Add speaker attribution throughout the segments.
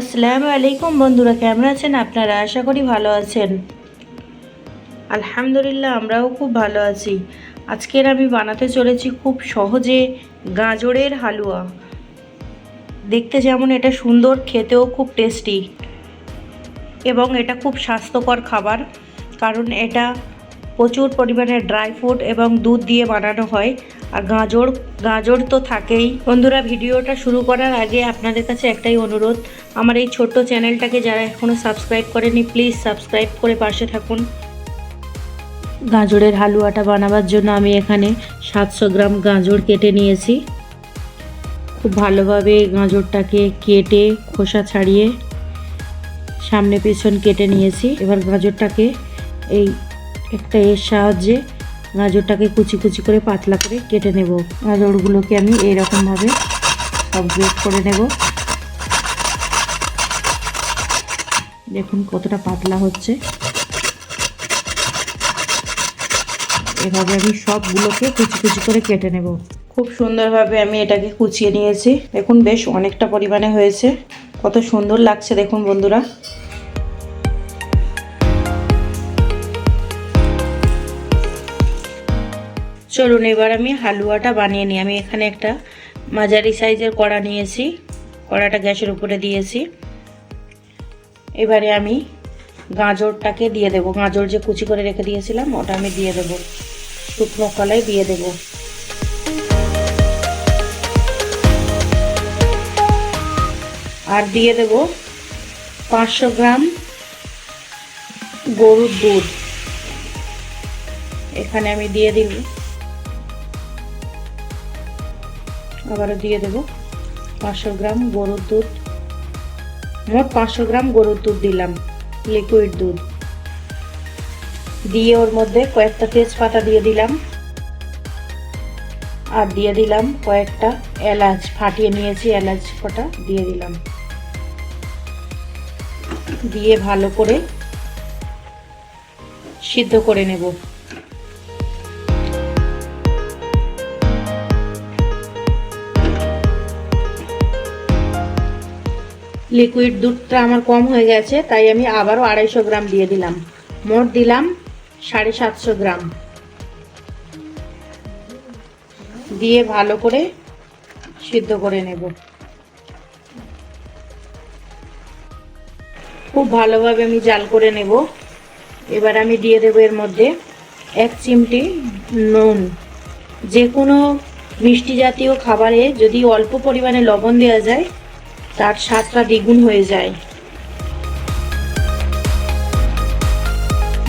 Speaker 1: আসসালামু আলাইকুম বন্ধুরা, কেমন আছেন? আপনারা আশা করি ভালো আছেন। আলহামদুলিল্লাহ, আমরাও খুব ভালো আছি। আজকের আমি বানাতে চলেছি খুব সহজে গাজরের হালুয়া। দেখতে যেমন এটা সুন্দর, খেতেও খুব টেস্টি। এবং এটা খুব স্বাস্থ্যকর খাবার, কারণ এটা প্রচুর পরিমাণে ড্রাই ফ্রুট এবং দুধ দিয়ে বানানো হয়। আর গাজর গাজর তো থাকেই। বন্ধুরা, ভিডিওটা শুরু করার আগে আপনাদের কাছে একটাই অনুরোধ। আমার এই ছোট্ট চ্যানেলটাকে যারা এখনও সাবস্ক্রাইব করেনি প্লিজ সাবস্ক্রাইব করে পাশে থাকুন। গাজরের হালুয়াটা বানাবার জন্য আমি এখানে সাতশো গ্রাম গাজর কেটে নিয়েছি। খুব ভালোভাবে গাজরটাকে কেটে খোসা ছাড়িয়ে সামনে পেছন কেটে নিয়েছি। এবার গাজরটাকে এই একটা এর সাহায্যে গাজরটাকে কুচি কুচি করে পাতলা করে কেটে নেব। গাজরগুলোকে আমি এইরকমভাবে সব গ্রেট করে নেব। দেখুন কতটা পাতলা হচ্ছে। এভাবে আমি সবগুলোকে কুচি কুচি করে কেটে নেব। খুব সুন্দরভাবে আমি এটাকে কুচিয়ে নিয়েছি। দেখুন বেশ অনেকটা পরিমাণে হয়েছে। কত সুন্দর লাগছে দেখুন বন্ধুরা। চলুন, এবার আমি হালুয়াটা বানিয়ে নিই। আমি এখানে একটা মাঝারি সাইজের কড়া নিয়েছি। কড়াটা গ্যাসের উপরে দিয়েছি। এবারে আমি গাজরটাকে দিয়ে দেবো। গাজর যে কুচি করে রেখে দিয়েছিলাম, ওটা আমি দিয়ে দেবো। শুকনো কলাই দিয়ে দেব। আর দিয়ে দেব পাঁচশো গ্রাম গরুর দুধ। এখানে আমি দিয়ে দিব আবারও দিয়ে দেব। পাঁচশো গ্রাম গরুর দুধ। মোট পাঁচশো গ্রাম গরুর দুধ দিলাম লিকুইড দুধ। দিয়ে ওর মধ্যে কয়েকটা তেজপাতা দিয়ে দিলাম। আর দিয়ে দিলাম কয়েকটা এলাচ, ফাটিয়ে নিয়েছি এলাচ কটা দিয়ে দিলাম। দিয়ে ভালো করে সিদ্ধ করে নেব। লিকুইড দুধটা আমার কম হয়ে গেছে, তাই আমি আবারও আড়াইশো গ্রাম দিয়ে দিলাম। মোট দিলাম সাড়ে সাতশো গ্রাম। দিয়ে ভালো করে সিদ্ধ করে নেব। খুব ভালোভাবে আমি জাল করে নেব। এবার আমি দিয়ে দেবো এর মধ্যে এক চিমটি নুন। যে কোনো মিষ্টি জাতীয় খাবারে যদি অল্প পরিমাণে লবণ দেওয়া যায় তার স্বাদটা দ্বিগুণ হয়ে যায়।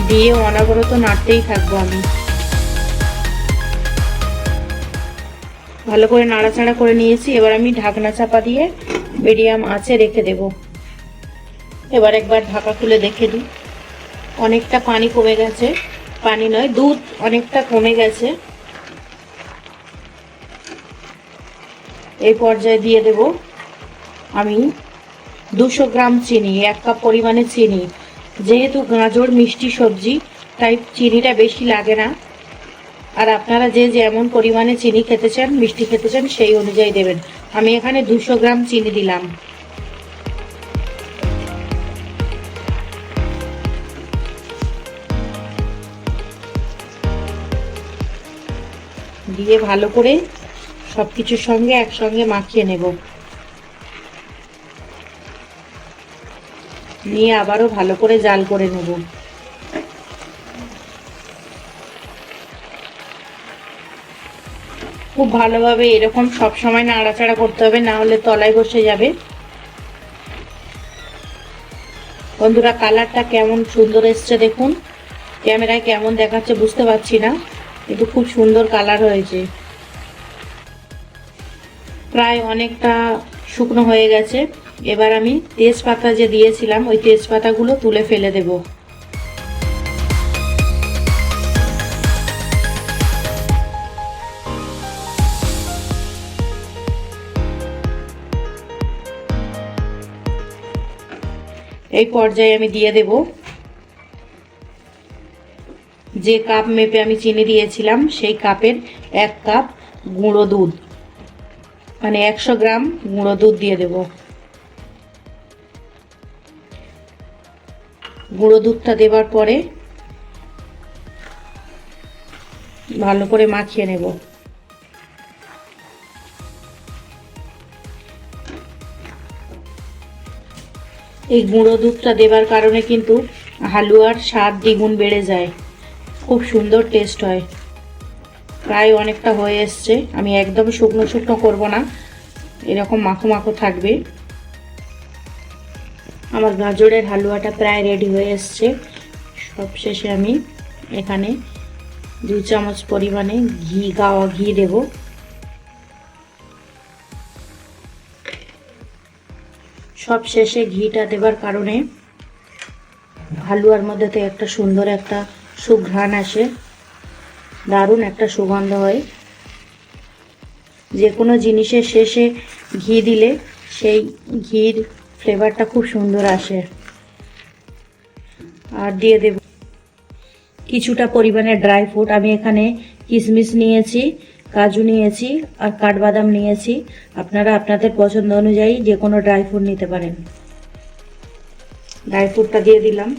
Speaker 1: দিয়ে অনবরত নাড়তেই থাকব আমি। ভালো করে নাড়াচাড়া করে নিয়েছি, এবার আমি ঢাকনা চাপা দিয়ে মিডিয়াম আঁচে রেখে দেব। এবার একবার ঢাকা খুলে দেখে দিই। অনেকটা পানি কমে গেছে। পানি নয়, দুধ অনেকটা কমে গেছে। এই পর্যায়ে দিয়ে দেব আমি দুশো গ্রাম চিনি, এক কাপ পরিমাণে চিনি। যেহেতু গাজর মিষ্টি সবজি, তাই চিনিটা বেশি লাগে না। আর আপনারা যে যেমন পরিমাণে চিনি খেতে চান, মিষ্টি খেতে চান, সেই অনুযায়ী দেবেন। আমি এখানে দুশো গ্রাম চিনি দিলাম। দিয়ে ভালো করে সব কিছুর সঙ্গে একসঙ্গে মাখিয়ে নেব। নিয়ে আবারও ভালো করে জাল করে নেব। খুব ভালোভাবে এরকম সব সময় নাড়াচাড়া করতে হবে, না হলে তলায় বসে যাবে। বন্ধুরা, কালারটা কেমন সুন্দর এসছে দেখুন। ক্যামেরায় কেমন দেখাচ্ছে বুঝতে পারছি না, কিন্তু খুব সুন্দর কালার হয়েছে। প্রায় অনেকটা শুকনো হয়ে গেছে। এবার আমি তেজপাতা যে দিয়েছিলাম, ওই তেজপাতাগুলো তুলে ফেলে দেব। এই পর্যায়ে আমি দিয়ে দেব যে কাপ মেপে আমি চিনি দিয়েছিলাম, সেই কাপের এক কাপ গুঁড়ো দুধ। মানে একশো গ্রাম গুঁড়ো দুধ দিয়ে দেব। গুঁড়ো দুধটা দেবার পরে ভালো করে মাখিয়ে নেব। এই গুঁড়ো দুধটা দেবার কারণে কিন্তু হালুয়ার স্বাদ দ্বিগুণ বেড়ে যায়। খুব সুন্দর টেস্ট হয়। প্রায় অনেকটা হয়ে এসছে। আমি একদম শুকনো শুকনো করব না। এরকম মাখো মাখো থাকবে। আমার গাজরের হালুয়াটা প্রায় রেডি হয়ে এসছে। সবশেষে আমি এখানে দু চামচ পরিমাণে ঘি, গাওয়া ঘি দেব। সব শেষে ঘিটা দেবার কারণে হালুয়ার মধ্যে থেকে একটা সুন্দর একটা সুঘ্রাণ আসে। দারুণ একটা সুগন্ধ হয়। যে কোনো জিনিসের শেষে ঘি দিলে সেই ঘির ফ্লেভারটা খুব সুন্দর আসে। আর দিয়ে দেব কিছুটা পরিমাণে ড্রাই ফ্রুট। আমি এখানে কিশমিশ নিয়েছি, কাজু নিয়েছি আর কাঠবাদাম নিয়েছি। আপনারা আপনাদের পছন্দ অনুযায়ী যে কোনো ড্রাই ফ্রুট নিতে পারেন। ড্রাই ফ্রুটটা দিয়ে দিলাম।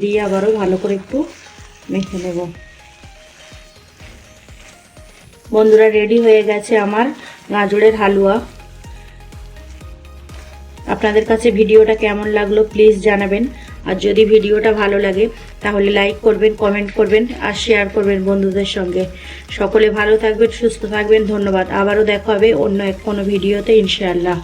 Speaker 1: দিয়ে আবারও ভালো করে একটু মেখে নেব। বন্ধুরা, রেডি হয়ে গেছে আমার গাজরের হালুয়া। আপনাদের কাছে ভিডিওটা কেমন লাগল প্লিজ জানাবেন। আর যদি ভিডিওটা ভালো লাগে, তাহলে লাইক করবেন কমেন্ট করবেন, আর শেয়ার করবেন বন্ধুদের সঙ্গে। সকলে ভালো থাকবেন, সুস্থ থাকবেন, ধন্যবাদ। আবারও দেখা হবে অন্য এক কোনো ভিডিওতে, ইনশাআল্লাহ।